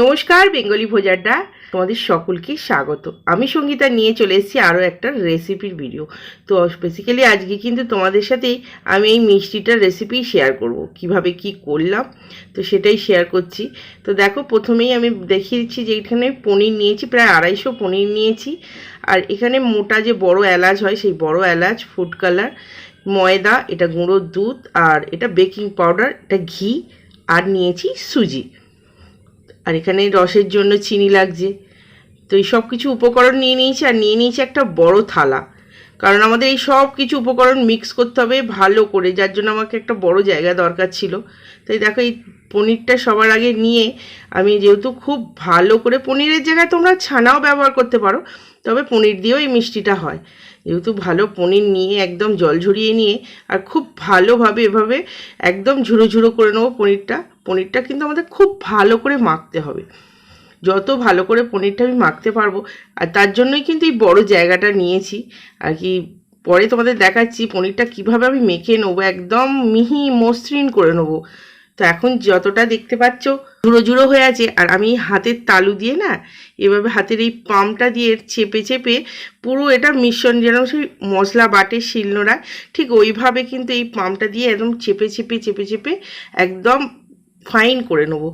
নমস্কার, বেঙ্গলি ভোজারডা তোমাদের সকলকে স্বাগত। আমি সঙ্গীতা নিয়ে চলে এসেছি আরও একটা রেসিপির ভিডিও তো বেসিক্যালি আজকে কিন্তু তোমাদের সাথেই আমি এই মিষ্টিটার রেসিপি শেয়ার করব। কীভাবে কি করলাম, তো সেটাই শেয়ার করছি। তো দেখো, প্রথমেই আমি দেখিয়ে দিচ্ছি যে এখানে পনির নিয়েছি, প্রায় আড়াইশো পনির নিয়েছি। আর এখানে মোটা যে বড় এলাচ হয়, সেই বড় এলাচ ফুড কালার ময়দা, এটা গুঁড়োর দুধ, আর এটা বেকিং পাউডার এটা ঘি, আর নিয়েছি সুজি। আর এখানে রসের জন্য চিনি লাগছে। তো এই সব কিছু উপকরণ নিয়ে নিয়েছি, আর নিয়ে নিয়েছি একটা বড় থালা। কারণ আমাদের এই সব কিছু উপকরণ মিক্স করতে হবে ভালো করে, যার জন্য আমাকে একটা বড় জায়গা দরকার ছিল। তাই দেখো, এই পনিরটা সবার আগে নিয়ে আমি যেহেতু খুব ভালো করে, পনিরের জায়গায় তোমরা ছানাও ব্যবহার করতে পারো, তবে পনির দিয়েও এই মিষ্টিটা হয়। যেহেতু ভালো পনির নিয়ে একদম জল ঝরিয়ে নিয়ে, আর খুব ভালোভাবে এভাবে একদম ঝুড়ো ঝুড়ো করে নেব পনিরটা। পনিরটা কিন্তু আমাদের খুব ভালো করে মাখতে হবে। যত ভালো করে পনিরটা আমি মাখতে পারব, আর তার জন্যই কিন্তু এই বড় জায়গাটা নিয়েছি। আর কি পরে তোমাদের দেখাচ্ছি পনিরটা কীভাবে আমি মেখে নেব, একদম মিহি মসৃণ করে নেব। তো এখন যতটা দেখতে পাচ্ছ জুড়ো জুড়ো হয়ে আছে, আর আমি হাতের তালু দিয়ে না, এভাবে হাতের এই পামটা দিয়ে চেপে চেপে পুরো এটা মিশ্রণ যেন সেই মশলা বাটে শিলনোড়া ঠিক ওইভাবে কিন্তু এই পামটা দিয়ে একদম চেপে চেপে চেপে চেপে একদম ফাইন করে নেব।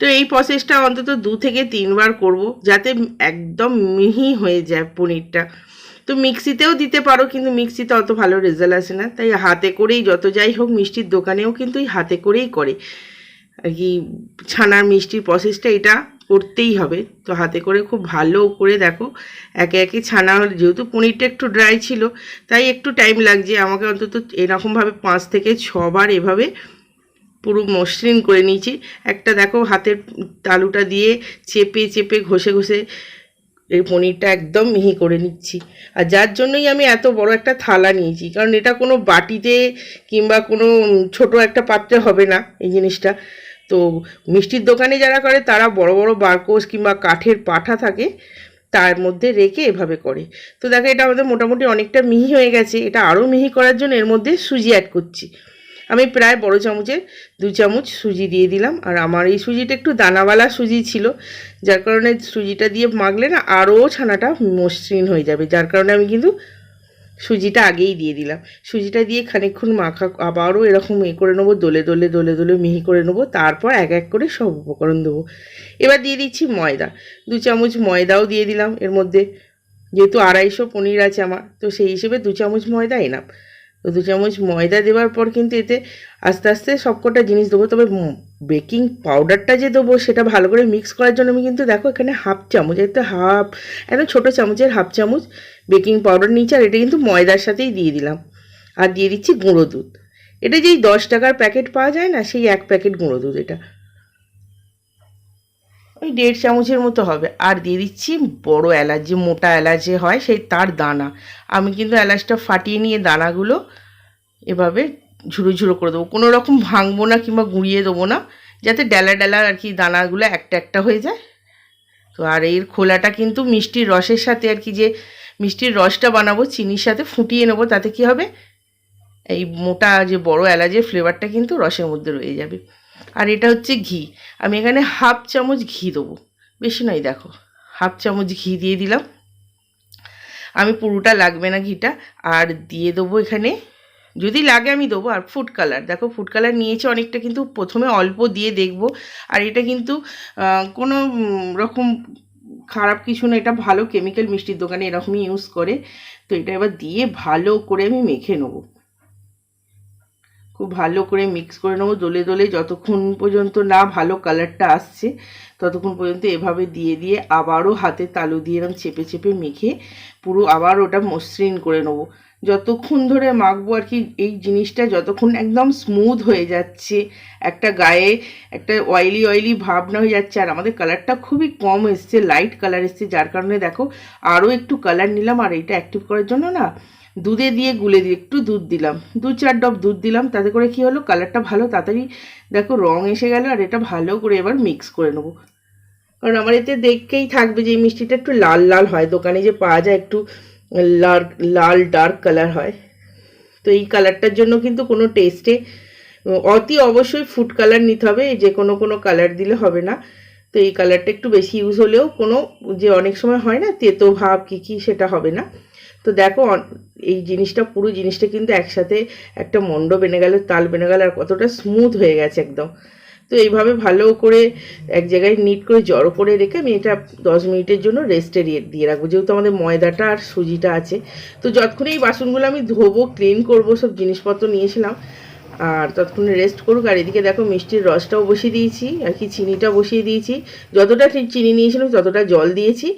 তো এই প্রসেসটা অন্তত দু থেকে তিনবার করব, যাতে একদম মিহি হয়ে যায় পনিরটা। তো মিক্সিতেও দিতে পারো, কিন্তু মিক্সিতে অত ভালো রেজাল্ট আসে না। তাই হাতে করেই যত যাই হোক, মিষ্টির দোকানেও কিন্তু এই হাতে করেই করে। আর কি ছানার মিষ্টির প্রসেসটা এটা করতেই হবে। তো হাতে করে খুব ভালো করে দেখো, একে একে ছানা যেহেতু পনিরটা একটু ড্রাই ছিল, তাই একটু টাইম লাগছে। আমাকে অন্তত এরকমভাবে পাঁচ থেকে ছবার এভাবে পুরো মসৃণ করে নিয়েছি। একটা দেখো হাতের তালুটা দিয়ে চেপে চেপে, ঘষে ঘষে এই পনিরটা একদম মিহি করে নিচ্ছি। আর যার জন্যই আমি এত বড় একটা থালা নিয়েছি, কারণ এটা কোনো বাটিতে কিংবা কোনো ছোট একটা পাত্রে হবে না এই জিনিসটা। তো মিষ্টির দোকানে যারা করে, তারা বড় বড় বারকোষ কিংবা কাঠের পাঠা থাকে, তার মধ্যে রেখে এভাবে করে। তো দেখো এটা আমাদের মোটামুটি অনেকটা মিহি হয়ে গেছে। এটা আরও মিহি করার জন্য এর মধ্যে সুজি অ্যাড করছি। আমি প্রায় বড় চামচের দু চামচ সুজি দিয়ে দিলাম। আর আমার এই সুজিটা একটু দানাওয়ালা সুজি ছিল, যার কারণে সুজিটা দিয়ে মাখলে না আরও ছানাটা মসৃণ হয়ে যাবে। যার কারণে আমি কিন্তু সুজিটা আগেই দিয়ে দিলাম। সুজিটা দিয়ে খানিকক্ষণ মাখা, আবারও এরকম এ করে নেব, দোলে দোলে দোলে দোলে মিহি করে নেব, তারপর এক এক করে সব উপকরণ দেবো। এবার দিয়ে দিচ্ছি ময়দা। দু চামচ ময়দাও দিয়ে দিলাম। এর মধ্যে যেহেতু আড়াইশো পনির আছে আমার, তো সেই হিসেবে দু চামচ ময়দা এনাম তো দু চামচ ময়দা দেওয়ার পর কিন্তু এতে আস্তে আস্তে সবকটা জিনিস দেবো। তবে বেকিং পাউডারটা যে দেবো সেটা ভালো করে মিক্স করার জন্য আমি কিন্তু দেখো এখানে হাফ চামচ এতে হাফ একদম ছোটো চামচের হাফ চামচ বেকিং পাউডার নিয়েছি আর এটা কিন্তু ময়দার সাথেই দিয়ে দিলাম। আর দিয়ে দিচ্ছি গুঁড়ো দুধ। এটা যেই দশ টাকার প্যাকেট পাওয়া যায় না, সেই এক প্যাকেট গুঁড়ো দুধ এটা। ওই দেড় চামচের মতো হবে। আর দিয়ে দিচ্ছি বড় এলাচ, যে মোটা এলাচ যে হয় সেই তার দানা। আমি কিন্তু এলাচটা ফাটিয়ে নিয়ে দানাগুলো এভাবে ঝুড়ো ঝুড়ো করে দেবো। কোনো রকম ভাঙবো না কিংবা গুঁড়িয়ে দেবো না, যাতে ডেলা ডেলা আর কি দানাগুলো একটা একটা হয়ে যায়। তো আর এর খোলাটা কিন্তু মিষ্টির রসের সাথে আর কি যে মিষ্টির রসটা বানাবো, চিনির সাথে ফুটিয়ে নেব, তাতে কি হবে? এই মোটা যে বড় এলাচের ফ্লেভারটা কিন্তু রসের মধ্যে রয়ে যাবে। আর এটা হচ্ছে ঘি। আমি এখানে হাফ চামচ ঘি দেবো। বেশি নয়, দেখো, হাফ চামচ ঘি দিয়ে দিলাম। আমি পুরোটা লাগবে না ঘিটা। আর দিয়ে দেবো এখানে, যদি লাগে আমি দেবো। আর ফুড কালার দেখো ফুড কালার নিয়েছি অনেকটা, কিন্তু প্রথমে অল্প দিয়ে দেখব। আর এটা কিন্তু কোনো রকম খারাপ কিছু না। এটা ভালো কেমিক্যাল মিষ্টির দোকানে এরকমই ইউজ করে। তো এটা এবার দিয়ে ভালো করে আমি মেখে নেব। খুব ভালো করে মিক্স করে নেব। দোলে দোলে যতক্ষণ পর্যন্ত না ভালো কালারটা আসছে, ততক্ষণ পর্যন্ত এভাবে দিয়ে দিয়ে আবারও হাতে তালু দিয়ে এরকম চেপে চেপে মেখে পুরো আবার ওটা মসৃণ করে নেব। যতক্ষণ ধরে মাখবো আর কি, এই জিনিসটা যতক্ষণ একদম স্মুথ হয়ে যাচ্ছে, একটা গায়ে একটা অয়েলি অয়েলি ভাব না হয়ে যাচ্ছে, আর আমাদের কালারটা খুবই কম এসছে লাইট কালার এসছে, যার কারণে দেখো আরও একটু কালার নিলাম, আর এইটা অ্যাক্টিভ করার জন্য না দুধে দিয়ে, গুলে দিয়ে, একটু দুধ দিলাম। দু চার ডব দুধ দিলাম, তাতে করে কি হলো, কালারটা ভালো, তাড়াতাড়ি দেখো রং এসে গেল, আর এটা ভালো করে এবার মিক্স করে নেব। কারণ আমার এতে দেখকেই থাকবে যে এই মিষ্টিটা একটু লাল লাল হয়, দোকানে যে পাওয়া যায় একটু লাল লাল ডার্ক কালার হয়। তো এই কালারটার জন্য কিন্তু কোনো টেস্টে অতি অবশ্যই ফুড কালার নিতে হবে যে কোনো কোনো কালার দিলে হবে না। তো এই কালারটা একটু বেশি ইউজ হলেও কোনো যে অনেক সময় হয় না, তেতো ভাব কী কী সেটা হবে না। তো দেখো এই জিনিসটা পুরো জিনিসটা কিন্তু একসাথে একটা মন্ড বেনে গেল, তাল বেনে গেল, আর কতটা স্মুথ হয়ে গেছে একদম। তো এইভাবে ভালো করে এক জায়গায় নিট করে জড়ো করে রেখে আমি এটা দশ মিনিটের জন্য রেস্টে দিয়ে রাখব। যেহেতু আমাদের ময়দাটা আর সুজিটা আছে। তো যতক্ষণে এই বাসনগুলো আমি ধোবো ক্লিন করব, সব জিনিসপত্র নিয়েছিলাম, আর ততক্ষণে রেস্ট করুক। আর এদিকে দেখো, মিষ্টির রসটাও বসিয়ে দিয়েছি, আর কি চিনিটা বসিয়ে দিয়েছি। যতটা চিনি নিয়েছিলাম, ততটা জল দিয়েছি,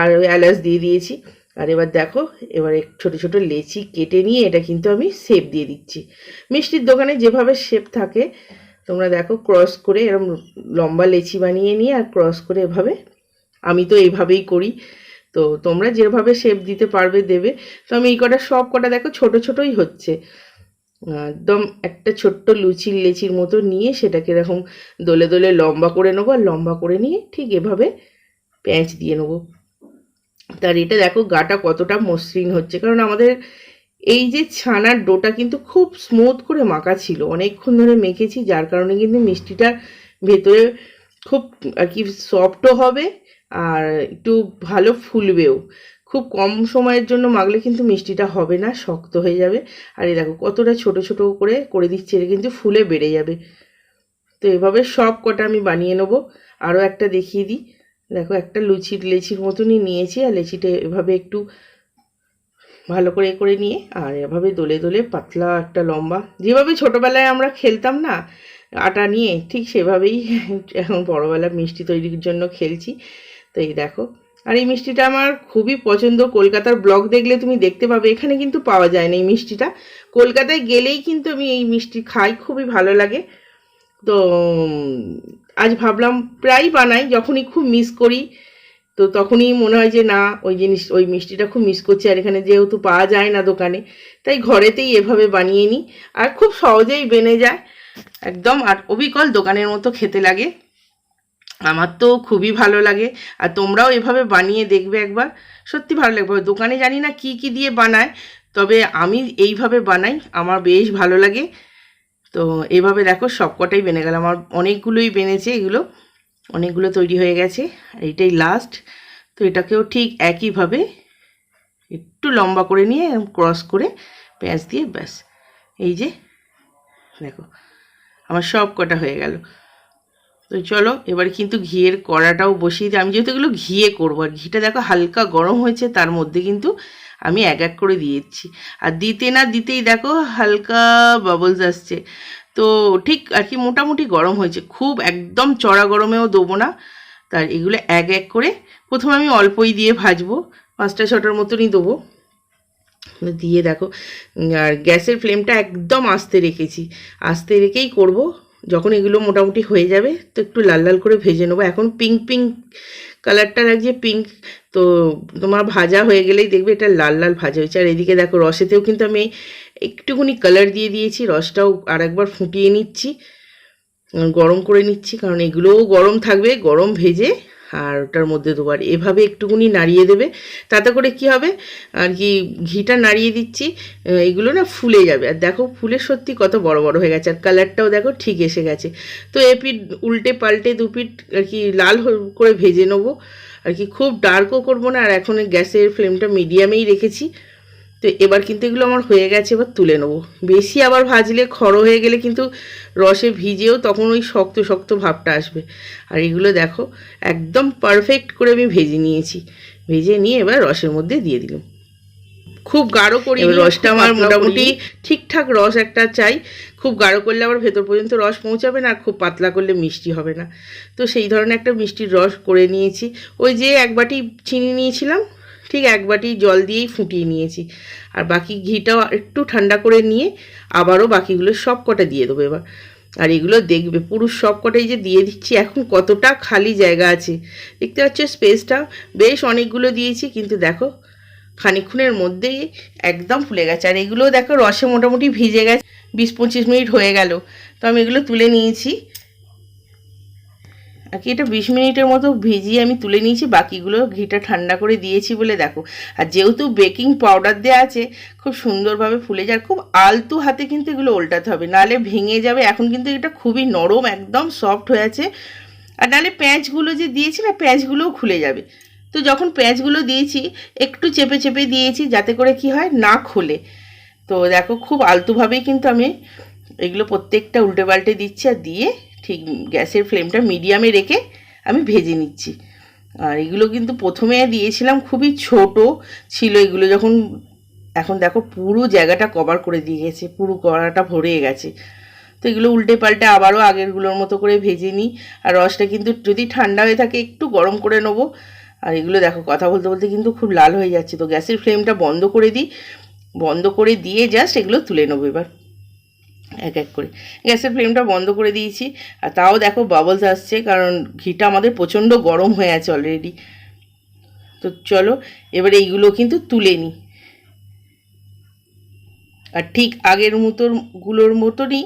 আর ওই এলাচ দিয়ে দিয়েছি। আর এবার দেখো, এবার ছোটো ছোটো লেচি কেটে নিয়ে এটা কিন্তু আমি শেপ দিয়ে দিচ্ছি। মিষ্টির দোকানে যেভাবে শেপ থাকে, তোমরা দেখো ক্রস করে এরকম লম্বা লেচি বানিয়ে নিয়ে আর ক্রস করে এভাবে, আমি তো এইভাবেই করি। তো তোমরা যেভাবে শেপ দিতে পারবে, দেবে। তো আমি এই কটা, সব কটা দেখো ছোট ছোটই হচ্ছে। একদম একটা ছোট্ট লুচির লেচির মতো নিয়ে সেটাকে এরকম দোলে দোলে লম্বা করে নেব আর লম্বা করে নিয়ে ঠিক এভাবে প্যাঁচ দিয়ে নেব। তার এটা দেখো গাটা কতটা মসৃণ হচ্ছে। কারণ আমাদের এই যে ছানার ডোটা কিন্তু খুব স্মুথ করে মাখা ছিল। অনেকক্ষণ ধরে মেখেছি, যার কারণে কিন্তু মিষ্টিটার ভেতরে খুব আর কি সফটও হবে আর একটু ভালো ফুলবেও। খুব কম সময়ের জন্য মাখলে কিন্তু মিষ্টিটা হবে না, শক্ত হয়ে যাবে। আর এই দেখো কতটা ছোট ছোট করে করে দিচ্ছি, এটা কিন্তু ফুলে বেড়ে যাবে। তো এভাবে সব কটা আমি বানিয়ে নেব। আরও একটা দেখিয়ে দিই। দেখো, একটা লুচির লেচির মতনই নিয়েছি, আর লেচিটা এভাবে একটু ভালো করে করে নিয়ে, আর এভাবে দোলে দোলে পাতলা একটা লম্বা। যেভাবে ছোটোবেলায় আমরা খেলতাম না, আটা নিয়ে, ঠিক সেভাবেই এখন বড়োবেলা মিষ্টি তৈরির জন্য খেলছি। তো এই দেখো, আর এই মিষ্টিটা আমার খুবই পছন্দ। কলকাতার ব্লগ দেখলে তুমি দেখতে পাবে, এখানে কিন্তু পাওয়া যায় না এই মিষ্টিটা। কলকাতায় গেলেই কিন্তু আমি এই মিষ্টি খাই, খুবই ভালো লাগে। তো আজ ভাবলাম প্রায় বানাই, যখনই খুব মিস করি, তো তখনই মনে হয় যে না, ওই জিনিস, ওই মিষ্টিটা খুব মিস করছি, আর এখানে যেহেতু পাওয়া যায় না দোকানে, তাই ঘরেতেই এভাবে বানিয়ে নিই, আর খুব সহজেই বেনে যায়। একদম, আর অবিকল দোকানের মতো খেতে লাগে। আমার তো খুবই ভালো লাগে, আর তোমরাও এভাবে বানিয়ে দেখবে একবার। সত্যি ভালো লাগবে। দোকানে জানি না কি কি দিয়ে বানায়, তবে আমি এইভাবে বানাই, আমার বেশ ভালো লাগে। তো এইভাবে দেখো সবকটাই বেনে গেল। আমার অনেকগুলোই বেনেছে এগুলো। অনেকগুলো তৈরি হয়ে গেছে। আর এটাই লাস্ট তো এটাকেও ঠিক একইভাবে একটু লম্বা করে নিয়ে ক্রস করে পেঁয়াজ দিয়ে ব্যাস। এই যে, দেখো, আমার সব কটা হয়ে গেল। তো চলো, এবার কিন্তু ঘিয়ের কড়াটাও বসিয়ে দিই। আমি যেহেতু এগুলো ঘিয়ে করব, আর ঘিটা দেখো হালকা গরম হয়েছে, তার মধ্যে কিন্তু আমি এক এক করে দিয়েছি আর দিতে না দিতেই দেখো হালকা বাবলস আসছে। তো ঠিক আর কি মোটামুটি গরম হয়েছে, খুব একদম চড়া গরমেও দেবো না। তার এগুলো এক এক করে প্রথমে আমি অল্পই দিয়ে ভাজবো, পাঁচটা ছটার মতনই দেবো। দিয়ে দেখো আর গ্যাসের ফ্লেমটা একদম আস্তে রেখেছি। আস্তে রেখেই করব। যখন এগুলো মোটামুটি হয়ে যাবে, তো একটু লাল লাল করে ভেজে নেব। এখন পিঙ্ক পিঙ্ক কালারটা লাগছে পিঙ্ক তো তোমার ভাজা হয়ে গেলেই দেখবে এটা লাল লাল ভাজা হয়েছে। আর এদিকে দেখো রসেতেও কিন্তু আমি একটুখানি কালার দিয়ে দিয়েছি, রসটাও আর একবার ফুটিয়ে নিচ্ছি, গরম করে নিচ্ছি, কারণ এগুলোও গরম থাকবে, গরম ভেজে আর ওটার মধ্যে দুবার এভাবে একটুকুনি নাড়িয়ে দেবে। তাতে করে কি হবে? আর কি ঘিটা নাড়িয়ে দিচ্ছি এগুলো না ফুলে যাবে। আর দেখো, ফুলে সত্যি কত বড় বড় হয়ে গেছে। আর কালারটাও দেখো ঠিক এসে গেছে। তো এপিট উল্টে পাল্টে দুপিট আর কি লাল করে ভেজে নেব। আর কি খুব ডার্কও করব না। আর এখন গ্যাসের ফ্লেমটা মিডিয়ামেই রেখেছি। তো এবার কিন্তু এগুলো আমার হয়ে গেছে এবার তুলে নেব। বেশি আবার ভাজলে খড়ো হয়ে গেলে কিন্তু রসে ভিজেও তখন ওই শক্ত শক্ত ভাবটা আসবে। আর এগুলো দেখো একদম পারফেক্ট করে আমি ভেজে নিয়েছি। ভেজে নিয়ে এবার রসের মধ্যে দিয়ে দিলাম। খুব গাঢ় করি রসটা আমার মোটামুটি ঠিকঠাক রস একটা চাই। খুব গাঢ় করলে আবার ভেতর পর্যন্ত রস পৌঁছাবে না আর খুব পাতলা করলে মিষ্টি হবে না। তো সেই ধরনের একটা মিষ্টির রস করে নিয়েছি। ওই যে এক বাটি চিনি নিয়েছিলাম ঠিক এক বাটি জল দিয়েই ফুটিয়ে নিয়েছি। আর বাকি ঘিটাও একটু ঠান্ডা করে নিয়ে আবারও বাকিগুলো সব কটা দিয়ে দেবো এবার। আর এগুলো দেখবে পুরুষ সব কটাই যে দিয়ে দিচ্ছি, এখন কতটা খালি জায়গা আছে। দেখতে পাচ্ছ স্পেসটা? বেশ অনেকগুলো দিয়েছি, কিন্তু দেখো, খানিক্ষণের মধ্যেই একদম ফুলে গেছে। আর এগুলো দেখো, রসে মোটামুটি ভিজে গেছে। বিশ পঁচিশ মিনিট হয়ে গেল। তো আমি এগুলো তুলে নিয়েছি। আর কি, এটা বিশ মিনিটের মতো ভিজিয়ে আমি তুলে নিয়েছি, বাকিগুলো ঘিটা ঠান্ডা করে দিয়েছি বলে দেখো। আর যেহেতু বেকিং পাউডার দেওয়া আছে, খুব সুন্দরভাবে ফুলে যায় খুব আলতু হাতে কিন্তু এগুলো উল্টাতে হবে নাহলে ভেঙে যাবে। এখন কিন্তু এটা খুবই নরম, একদম সফট হয়ে আছে। আর নাহলে প্যাঁচগুলো যে দিয়েছি না, প্যাঁচগুলোও খুলে যাবে। তো যখন প্যাঁচগুলো দিয়েছি, একটু চেপে চেপে দিয়েছি যাতে করে কি হয়, না খোলে। তো দেখো, খুব আলতুভাবেই কিন্তু আমি এগুলো প্রত্যেকটা উল্টে পাল্টে দিচ্ছি আর দিয়ে ঠিক গ্যাসের ফ্লেমটা মিডিয়ামে রেখে আমি ভেজে নিচ্ছি। আর এগুলো কিন্তু প্রথমে দিয়েছিলাম খুবই ছোট ছিল এগুলো যখন, এখন দেখো পুরো জায়গাটা কভার করে দিয়ে গেছে, পুরো কড়াটা ভরে গেছে। তো এগুলো উল্টে পাল্টে আবারও আগেরগুলোর মতো করে ভেজে নিই। আর রসটা কিন্তু যদি ঠান্ডা হয়ে থাকে একটু গরম করে নেব। আর এগুলো দেখো কথা বলতে বলতে কিন্তু খুব লাল হয়ে যাচ্ছে। তো গ্যাসের ফ্লেমটা বন্ধ করে দিই। বন্ধ করে দিয়ে জাস্ট এগুলো তুলে নেব এবার। এক এক করে। গ্যাসের ফ্লেমটা বন্ধ করে দিয়েছি। আর তাও দেখো বাবলস আসছে, কারণ ঘিটা আমাদের প্রচণ্ড গরম হয়ে আছে অলরেডি তো চলো, এবার এইগুলো কিন্তু তুলে নিই আর ঠিক আগের মতোর, গুলোর মতনই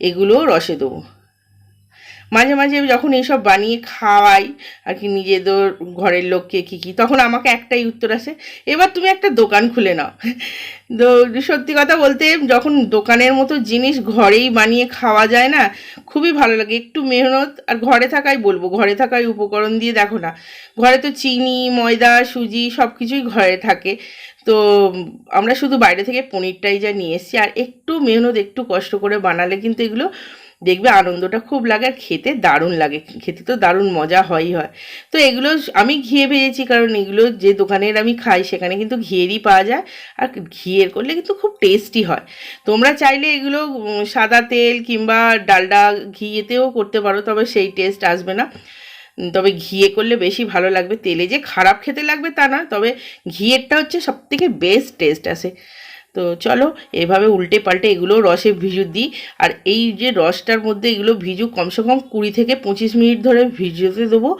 এগুলো রসে দেবো। মাঝে মাঝে যখন এইসব বানিয়ে খাওয়াই আর কি নিজেদের ঘরের লোককে কী কী, তখন আমাকে একটাই উত্তর আসে, এবার তুমি একটা দোকান খুলে নাও। তো সত্যি কথা বলতে যখন দোকানের মতো জিনিস ঘরেই বানিয়ে খাওয়া যায় না, খুবই ভালো লাগে। একটু মেহনত আর ঘরে থাকাই বলব, ঘরে থাকাই উপকরণ দিয়ে দেখো না। ঘরে তো চিনি, ময়দা, সুজি সব কিছুই ঘরে থাকে। তো আমরা শুধু বাইরে থেকে পনিরটাই যা নিয়ে এসেছি, আর একটু মেহনত, একটু কষ্ট করে বানালে কিন্তু এগুলো দেখবে আনন্দটা খুব লাগে আর খেতে দারুণ লাগে। খেতে তো দারুণ মজা হয়ই হয়। তো এগুলো আমি ঘিয়ে ভেজেছি কারণ এগুলো যে দোকানের আমি খাই সেখানে কিন্তু ঘিয়েরই পাওয়া যায় আর ঘিয়ের করলে কিন্তু খুব টেস্টি হয়। তোমরা চাইলে এগুলো সাদা তেল কিংবা ডালডা ঘিয়েতেও করতে পারো তবে সেই টেস্ট আসবে না। তবে ঘিয়ে করলে বেশি ভালো লাগবে। তেলে যে খারাপ খেতে লাগবে তা না, তবে ঘিয়েরটা হচ্ছে সবথেকে বেস্ট টেস্ট আসে তো চলো, এভাবে উল্টে পাল্টে এগুলো রসে ভিজু দিই। আর এই যে রসটার মধ্যে এগুলো ভিজু, কমসে কম কুড়ি থেকে পঁচিশ মিনিট ধরে ভিজতে দেবো।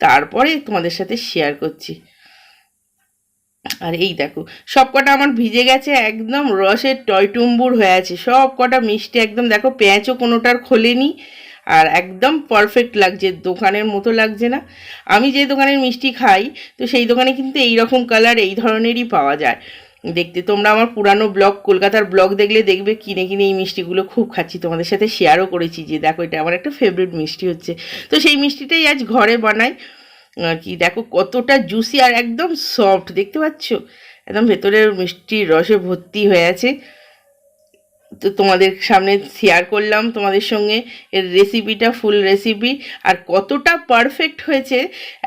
তারপরে তোমাদের সাথে শেয়ার করছি। আর এই দেখো, সব কটা আমার ভিজে গেছে, একদম রসের টয়টুম্বুর হয়ে আছে। সব কটা মিষ্টি একদম, দেখো পেঁয়াজও কোনোটার খোলেনি। আর একদম পারফেক্ট লাগছে, দোকানের মতো লাগছে না। আমি যে দোকানের মিষ্টি খাই, তো সেই দোকানে কিন্তু এই রকম কালার এই ধরনেরই পাওয়া যায়। দেখতে। তোমরা আমার পুরানো ব্লগ, কলকাতার ব্লগ দেখলে দেখবে কিনে কিনে এই মিষ্টিগুলো খুব খাচ্ছি। তোমাদের সাথে শেয়ারও করেছি যে, দেখো, এটা আমার একটা ফেভারিট মিষ্টি হচ্ছে। তো সেই মিষ্টিটাই আজ ঘরে বানাই। কি দেখো, কতটা জুসি আর একদম সফট দেখতে পাচ্ছ? একদম ভেতরের মিষ্টির রসে ভর্তি হয়ে আছে। তো তোমাদের সামনে শেয়ার করলাম তোমাদের সঙ্গে এর রেসিপিটা ফুল রেসিপি আর কতটা পারফেক্ট হয়েছে।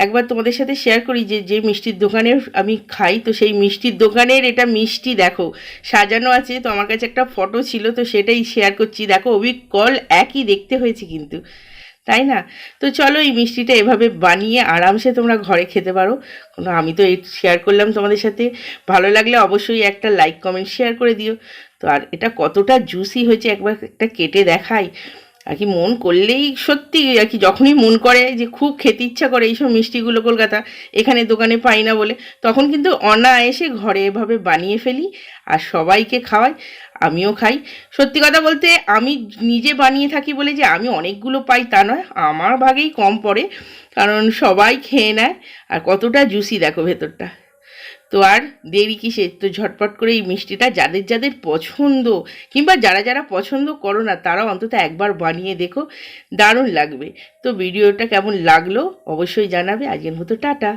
একবার তোমাদের সাথে শেয়ার করি যে যে মিষ্টির দোকানে আমি খাই, তো সেই মিষ্টির দোকানের এটা মিষ্টি দেখো। সাজানো আছে, তো আমার কাছে একটা ফটো ছিল, তো সেটাই শেয়ার করছি। দেখো অবিকল একই দেখতে হয়েছে কিন্তু। তাই না? তো চলো এই মিষ্টিটা এভাবে বানিয়ে আরামসে তোমরা ঘরে খেতে পারো। আমি তো এই শেয়ার করলাম তোমাদের সাথে। ভালো লাগলে অবশ্যই একটা লাইক কমেন্ট শেয়ার করে দিও। তো আর এটা কতটা জুসি হয়েছে একবার একটা কেটে দেখাই। আর কি মন করলেই সত্যি আর কি যখনই মন করে যে খুব খেতে ইচ্ছা করে এইসব মিষ্টিগুলো কলকাতা, এখানে দোকানে পাই না বলে, তখন কিন্তু অনায়াসে ঘরে এভাবে বানিয়ে ফেলি আর সবাইকে খাওয়াই, আমিও খাই। সত্যি কথা বলতে আমি নিজে বানিয়ে থাকি বলে যে আমি অনেকগুলো পাই তা নয়, আমার ভাগেই কম পড়ে, কারণ সবাই খেয়ে নেয় আর কতটা জুসি দেখো ভেতরটা। তো আর দেরি কিসে? তো ঝটপট করে এই মিষ্টিটা যাদের যাদের পছন্দ, কিংবা যারা যারা পছন্দ করো না, তারাও অন্তত একবার বানিয়ে দেখো, দারুণ লাগবে। তো ভিডিওটা কেমন লাগল, অবশ্যই জানাবে। আজকের মতো টাটা।